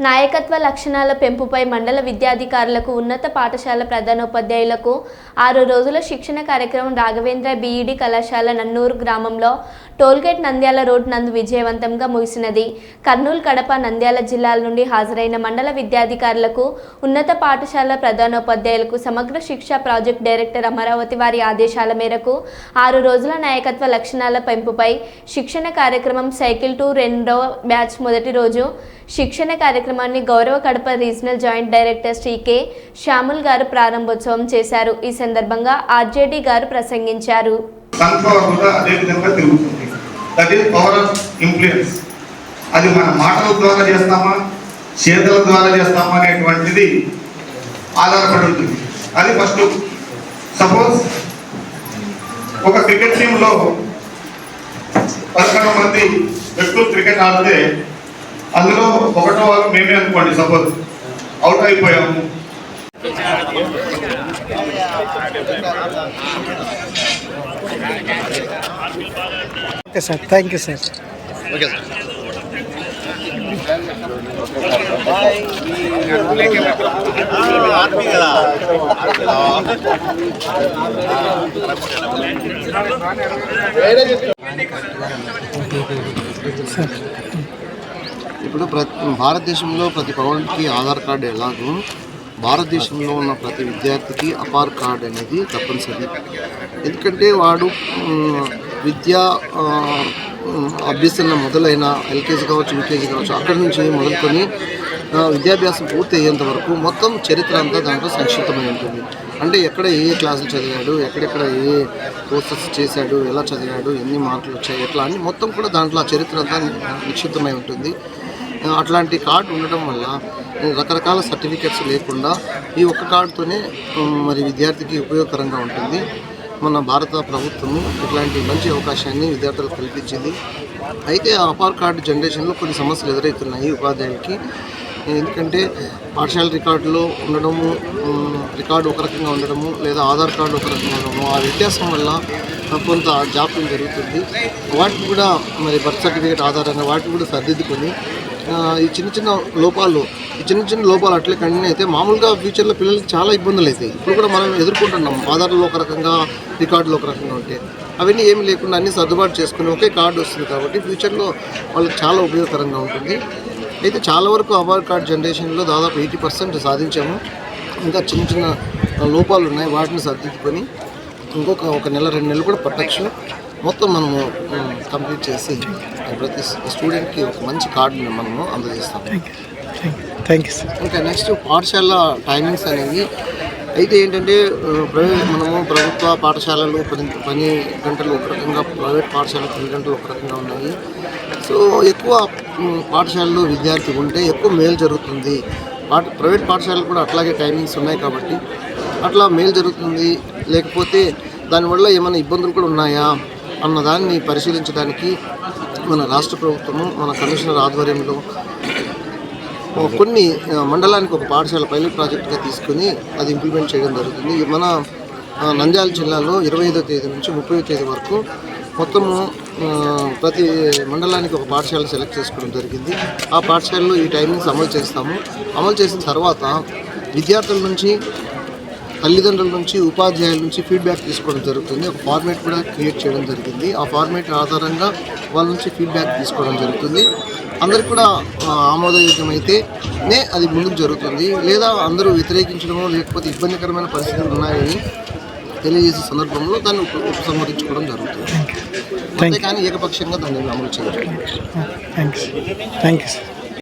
నాయకత్వ లక్షణాల పెంపుపై మండల విద్యాధికారులకు ఉన్నత పాఠశాల ప్రధానోపాధ్యాయులకు ఆరు రోజుల శిక్షణ కార్యక్రమం రాఘవేంద్ర బీఈడి కళాశాల నన్నూరు గ్రామంలో టోల్గేట్ నంద్యాల రోడ్ నందు విజయవంతంగా ముగిసినది. కర్నూలు కడప నంద్యాల జిల్లాల నుండి హాజరైన మండల విద్యాధికారులకు ఉన్నత పాఠశాల ప్రధానోపాధ్యాయులకు సమగ్ర శిక్ష ప్రాజెక్ట్ డైరెక్టర్ అమరావతి వారి ఆదేశాల మేరకు ఆరు రోజుల నాయకత్వ లక్షణాల పెంపుపై శిక్షణ కార్యక్రమం సైకిల్ టూ రెండో బ్యాచ్ మొదటి రోజు శిక్షణ కార్యక్రమాన్ని గౌరవ Kadapa regional joint director Shri K. Samuel గారు ప్రారంభోత్సవం చేశారు. ఈ సందర్భంగా ఆర్జేడీ గారు ప్రసంగించారు. అది మన మాటల ద్వారా చేస్తామా? చేతల ద్వారా చేస్తామా అనేటువంటిది ఆధారపడి ఉంటుంది. అది ఫస్ట్ సపోజ్ ఒక క్రికెట్ టీంలో పదకొండు మంది వ్యక్తులు క్రికెట్ ఆడితే అందులో ఒకటో వాళ్ళు మేమే అనుకోండి సపోజ్ అవుట్ అయిపోయాము. Okay sir thank you sir ఇప్పుడు ప్రతి భారతదేశంలో ప్రతి పౌరుడికి ఆధార్ కార్డు ఎలాగో భారతదేశంలో ఉన్న ప్రతి విద్యార్థికి అపార్ కార్డ్ అనేది తప్పనిసరి. ఎందుకంటే వాడు విద్య విద్యా అభ్యసన మొదలైన ఎల్కేజీ కావచ్చు యూకేజీ కావచ్చు అక్కడి నుంచి మొదలుకొని విద్యాభ్యాసం పూర్తి అయ్యేంత వరకు మొత్తం చరిత్ర అంతా దాంట్లో సంక్షిప్తమై ఉంటుంది. అంటే ఎక్కడ ఏ క్లాసులు చదివాడు ఎక్కడెక్కడ ఏ కోర్సెస్ చేశాడు ఎలా చదివాడు ఎన్ని మార్కులు వచ్చాయి ఎట్లా అని మొత్తం కూడా దాంట్లో ఆ చరిత్ర అంతా నిక్షిప్తమై ఉంటుంది. అట్లాంటి కార్డు ఉండడం వల్ల రకరకాల సర్టిఫికెట్స్ లేకుండా ఈ ఒక్క కార్డుతోనే మరి విద్యార్థికి ఉపయోగకరంగా ఉంటుంది. మన భారత ప్రభుత్వము ఇట్లాంటి మంచి అవకాశాన్ని విద్యార్థులకు కల్పించింది. అయితే ఆ అపార్ కార్డు జనరేషన్లో కొన్ని సమస్యలు ఎదురవుతున్నాయి ఉపాధ్యాయులకి. ఎందుకంటే పాఠశాల రికార్డులో ఉండడము రికార్డు ఒక రకంగా ఉండడము లేదా ఆధార్ కార్డు ఒక రకంగా ఉండడము ఆ వ్యత్యాసం వల్ల కొంత జాప్యం జరుగుతుంది. వాటిని కూడా మరి బర్త్ సర్టిఫికేట్ ఆధారంగా వాటిని కూడా సర్దిద్దుకొని ఈ చిన్న చిన్న లోపాలు ఈ చిన్న చిన్న లోపాలు అట్లే కంటిన్యూ అయితే మామూలుగా ఫ్యూచర్లో పిల్లలకి చాలా ఇబ్బందులు అవుతాయి ఇప్పుడు కూడా మనం ఎదుర్కొంటున్నాం. ఆధార్లో ఒక రకంగా రికార్డులో ఒక రకంగా ఉంటే. అవన్నీ ఏమి లేకుండా అన్ని సర్దుబాటు చేసుకుని ఒకే కార్డు వస్తుంది కాబట్టి ఫ్యూచర్లో వాళ్ళకి చాలా ఉపయోగకరంగా ఉంటుంది. అయితే చాలా వరకు ఆధార్ కార్డ్ జనరేషన్లో దాదాపు ఎయిటీ పర్సెంట్ సాధించాము. ఇంకా చిన్న చిన్న లోపాలు ఉన్నాయి. వాటిని సర్దిద్దుకొని ఇంకొక ఒక నెల రెండు నెలలు కూడా పట్టచ్చు. మొత్తం మనము కంప్లీట్ చేసి ప్రతి స్టూడెంట్కి ఒక మంచి కార్డుని మనము అందజేస్తాము. థ్యాంక్ యూ సార్ ఇంకా నెక్స్ట్ పాఠశాల టైమింగ్స్ అనేవి అయితే ఏంటంటే ప్రైవేట్ మనము ప్రభుత్వ పాఠశాలలు పని పని గంటలు ఒక రకంగా ప్రైవేట్ పాఠశాలలు పని గంటలు ఒక రకంగా ఉన్నాయి. సో ఎక్కువ పాఠశాలలో విద్యార్థి ఉంటే ఎక్కువ మేలు జరుగుతుంది. పాఠ ప్రైవేట్ పాఠశాలలు కూడా అట్లాగే టైమింగ్స్ ఉన్నాయి కాబట్టి అట్లా మేలు జరుగుతుంది. లేకపోతే దానివల్ల ఏమైనా ఇబ్బందులు కూడా ఉన్నాయా? అన్న దాన్ని పరిశీలించడానికి మన రాష్ట్ర ప్రభుత్వము మన కమిషనర్ ఆధ్వర్యంలో కొన్ని మండలానికి ఒక పాఠశాల పైలట్ ప్రాజెక్టుగా తీసుకుని అది ఇంప్లిమెంట్ చేయడం జరుగుతుంది. మన నంద్యాల జిల్లాలో ఇరవై ఐదో తేదీ నుంచి ముప్పై తేదీ వరకు మొత్తము ప్రతి మండలానికి ఒక పాఠశాల సెలెక్ట్ చేసుకోవడం జరిగింది. ఆ పాఠశాలలో ఈ టైమింగ్స్ అమలు చేస్తాము. అమలు చేసిన తర్వాత విద్యార్థుల నుంచి తల్లిదండ్రుల నుంచి ఉపాధ్యాయుల నుంచి ఫీడ్బ్యాక్ తీసుకోవడం జరుగుతుంది. ఒక ఫార్మేట్ కూడా క్రియేట్ చేయడం జరిగింది. ఆ ఫార్మేట్ ఆధారంగా వాళ్ళ నుంచి ఫీడ్బ్యాక్ తీసుకోవడం జరుగుతుంది. అందరికి కూడా ఆమోదయోగ్యమైతేనే అది ముందుకు జరుగుతుంది. లేదా అందరూ వ్యతిరేకించడమో లేకపోతే ఇబ్బందికరమైన పరిస్థితులు ఉన్నాయని తెలియజేసే సందర్భంలో దాన్ని ఉప ఉపసంహరించుకోవడం జరుగుతుంది. అంతేకాని ఏకపక్షంగా దాన్ని అమలు చేయడం. Thank you thank you sir